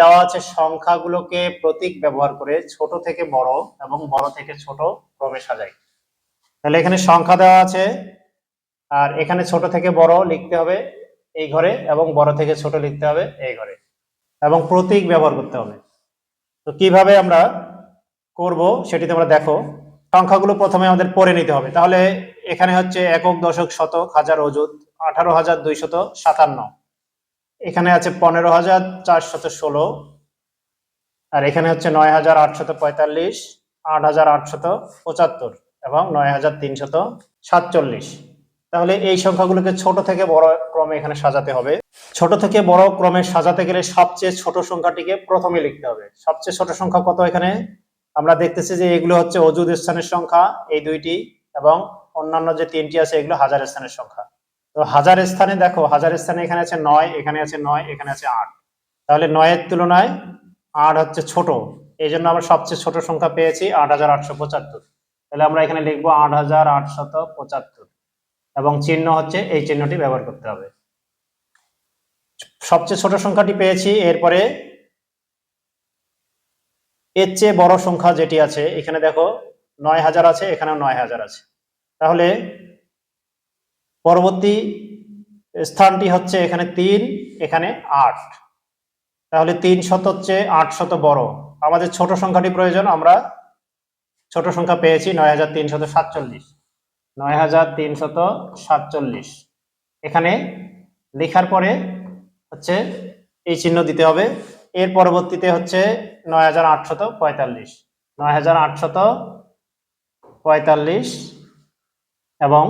দেওয়া আছে সংখ্যাগুলোকে প্রতীক ব্যবহার করে ছোট থেকে বড় এবং বড় থেকে ছোট ক্রমে সাজাই। তাহলে এখানে সংখ্যা দেওয়া আছে, আর এখানে ছোট থেকে বড় লিখতে হবে এই ঘরে এবং বড় থেকে ছোট লিখতে হবে এই ঘরে এবং প্রতীক ব্যবহার করতে হবে। তো কীভাবে আমরা করব সেটি তোমরা দেখো। সংখ্যাগুলো প্রথমে আমাদের পড়ে নিতে হবে। তাহলে এখানে হচ্ছে একক দশক শতক হাজার অযুত আঠারো হাজার দুইশত সাতান্ন। এখানে আছে পনেরো হাজার চারশত ষোলো। আর এখানে হচ্ছে নয় হাজার আটশত পঁয়তাল্লিশ, আট হাজার আটশত পঁচাত্তর এবং নয় হাজার তিনশত সাতচল্লিশ। তাহলে এই সংখ্যাগুলোকে ছোট থেকে বড় ক্রমে এখানে সাজাতে হবে। ছোট থেকে বড় ক্রমে সাজাতে গেলে সবচেয়ে ছোট সংখ্যাটিকে প্রথমে লিখতে হবে। সবচেয়ে ছোট সংখ্যা কত এখানে? আমরা দেখতেছি যে এগুলো হচ্ছে অজুদ স্থানের সংখ্যা, এই দুইটি এবং অন্যান্য যে তিনটি আছে, এগুলো হাজার স্থানের সংখ্যা। তো হাজার স্থানে দেখো, হাজার স্থানে এখানে আছে নয়, এখানে আছে নয়, এখানে আছে আট। তাহলে নয়ের তুলনায় আট হচ্ছে ছোট। এই জন্য আমরা সবচেয়ে ছোট সংখ্যা পেয়েছি আট হাজার আটশো পঁচাত্তর। তাহলে আমরা এখানে লিখব আট হাজার আটশত পঁচাত্তর। এবং চিহ্ন হচ্ছে এই চিহ্নটি ব্যবহার করতে হবে। সবচেয়ে ছোট সংখ্যাটি পেয়েছি, এরপরে এর চেয়ে বড় সংখ্যা যেটি আছে, এখানে দেখো নয় হাজার আছে, এখানেও নয় হাজার আছে। তাহলে পরবর্তী স্থানটি হচ্ছে এখানে তিন, এখানে আট। তাহলে তিন শত হচ্ছে আট শত বড়। আমাদের ছোট সংখ্যাটি প্রয়োজন, আমরা ছোট সংখ্যা পেয়েছি নয় হাজার তিনশত সাতচল্লিশ। নয় হাজার তিনশত সাতচল্লিশ। এখানে লেখার পরে হচ্ছে এই চিহ্ন দিতে হবে। এর পরবর্তীতে হচ্ছে নয় হাজার আটশত পঁয়তাল্লিশ। নয় হাজার আটশত পঁয়তাল্লিশ এবং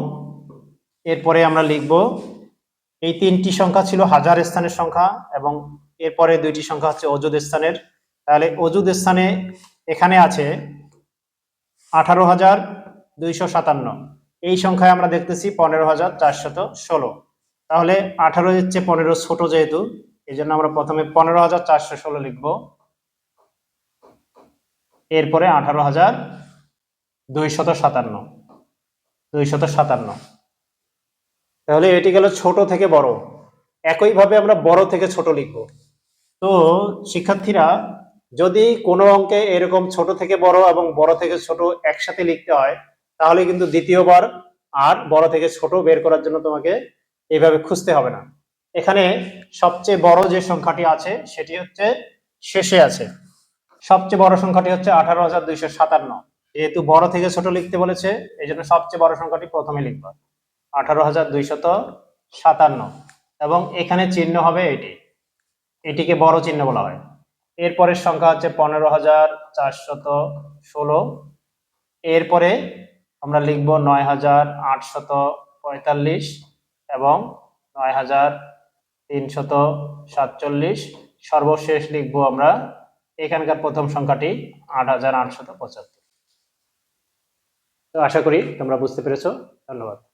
এরপরে আমরা লিখব, এই তিনটি সংখ্যা ছিল হাজার স্থানের সংখ্যা এবং এরপরে দুইটি সংখ্যা হচ্ছে অজুদ স্থানের। তাহলে অজুদ স্থানে এখানে আছে আঠারো হাজার দুইশো সাতান্ন। এই সংখ্যায় আমরা দেখতেছি পনেরো হাজার চারশত ষোলো। তাহলে আঠারো হচ্ছে পনেরো ছোট যেহেতু এই জন্য আমরা প্রথমে পনেরো হাজার চারশো ষোলো লিখব। এরপরে আঠারো হাজার দুইশত সাতান্ন। দুইশত সাতান্ন। তাহলে এটি গেল ছোট থেকে বড়। একইভাবে আমরা বড় থেকে ছোট লিখব। তো, শিক্ষার্থীরা, যদি কোনো অঙ্কে এরকম ছোট থেকে বড় এবং বড় থেকে ছোট একসাথে লিখতে হয়, তাহলে কিন্তু দ্বিতীয়বার আর বড় থেকে ছোট বের করার জন্য তোমাকে এইভাবে খুঁজতে হবে না। এখানে সবচেয়ে বড় যে সংখ্যাটি আছে, সেটি হচ্ছে শেষে আছে। সবচেয়ে বড় সংখ্যাটি হচ্ছে আঠারো হাজার দুইশো সাতান্ন। যেহেতু বড় থেকে ছোট লিখতে বলেছে এই জন্য সবচেয়ে বড় সংখ্যাটি প্রথমে লিখবা। আঠারো হাজার দুইশত সাতান্ন। এবং এখানে চিহ্ন হবে এটি। এটিকে বড় চিহ্ন বলা হয়। এরপরের সংখ্যা হচ্ছে পনেরো হাজার চারশত ষোলো। এরপরে আমরা লিখব নয় হাজার আটশত পঁয়তাল্লিশ এবং নয় হাজার তিনশত সাতচল্লিশ। সর্বশেষ লিখব আমরা এখানকার প্রথম সংখ্যাটি আট হাজার আটশত পঁচাত্তর। তো আশা করি তোমরা বুঝতে পেরেছ। ধন্যবাদ।